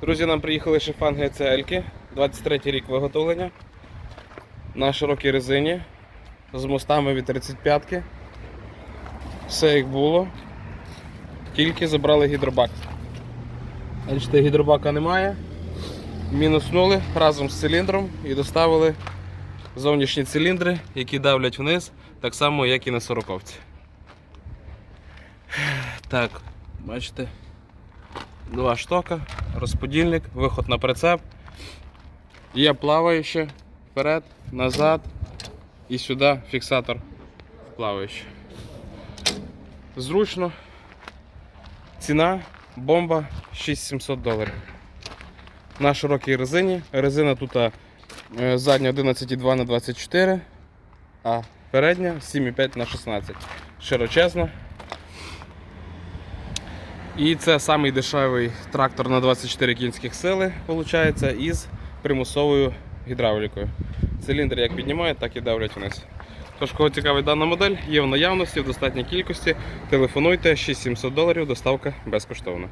Друзі, нам приїхали шифанги GCL, 23 рік виготовлення. На широкій резині. З мостами від 35-ки. Все як було. Тільки забрали гідробак. Бачите, гідробака немає. Мінуснули разом з циліндром і доставили зовнішні циліндри, які давлять вниз, так само, як і на сороковці. Так, бачите, два штока, розподільник, виход на прицеп. Є плаваюче вперед, назад і сюди фіксатор плаваючий. Зручно. Ціна бомба 6700 доларів. На широкій резині. Резина тут е, задня 11,2 на 24, а передня 7,5 на 16. Широчезна. І це самий дешевий трактор на 24 кінських сили, виходить, із примусовою гідравлікою. Циліндр як піднімають, так і давлять вниз. Тож, кого цікавить дана модель, є в наявності в достатній кількості. Телефонуйте 6700 доларів, доставка безкоштовна.